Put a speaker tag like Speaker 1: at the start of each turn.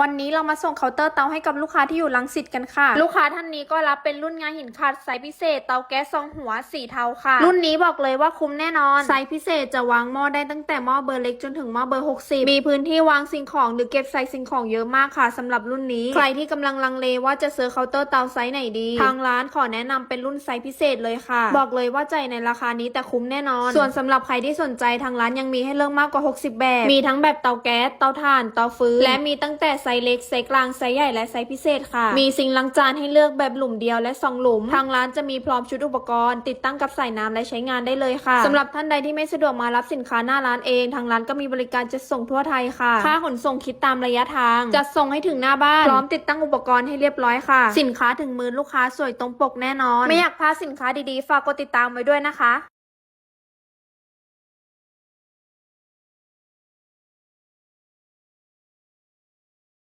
Speaker 1: วันนี้เรามาส่งเคาน์เตอร์เตาให้กับลูกค้าที่อยู่ลังสิตกันค่ะ ลูกค้าท่านนี้ก็รับเป็นรุ่นงานหินขัดไซส์พิเศษเตาแก๊สซองหัวสีเทาค่ะ รุ่นนี้บอกเลยว่าคุ้มแน่นอนไซส์พิเศษจะวางหม้อได้ตั้งแต่หม้อเบอร์เล็กจนถึงหม้อเบอร์ 60 มีพื้นที่วางสิ่งของหรือเก็บใส่สิ่งของเยอะมากค่ะสำหรับรุ่นนี้ ใครที่กำลังลังเลว่าจะซื้อเคาน์เตอร์เตาไซส์ไหนดี ทางร้านขอแนะนำเป็นรุ่นไซส์พิเศษเลยค่ะ บอกเลยว่าใจายในราคานี้แต่คุ้มแน่นอน ส่วนสำหรับใครที่สนใจทางร้านยังมีให้เลือกมากกว่า 60 แบบ มีทั้งแบบเตาแก๊สเตาถ่านเตาฟืนและมีตั้งแต่ไซส์เล็ก ไซส์กลาง ไซส์ใหญ่ และไซส์พิเศษค่ะ มีซิงค์ล้างจานให้เลือกแบบหลุมเดียวและสองหลุม ทางร้านจะมีพร้อมชุดอุปกรณ์ ติดตั้งกับสายน้ำและใช้งานได้เลยค่ะสำหรับท่านใดที่ไม่สะดวกมารับสินค้าหน้าร้านเอง ทางร้านก็มีบริการจัดส่งทั่วไทยค่ะ ค่าขนส่งคิดตามระยะทาง จัดส่งให้ถึงหน้าบ้าน พร้อมติดตั้งอุปกรณ์ให้เรียบร้อยค่ะ สินค้าถึงมือลูกค้าสวยตรงปกแน่นอน ไม่อยากพลาดสินค้าดีๆ ฝากกดติดตามไว้ด้วยนะคะ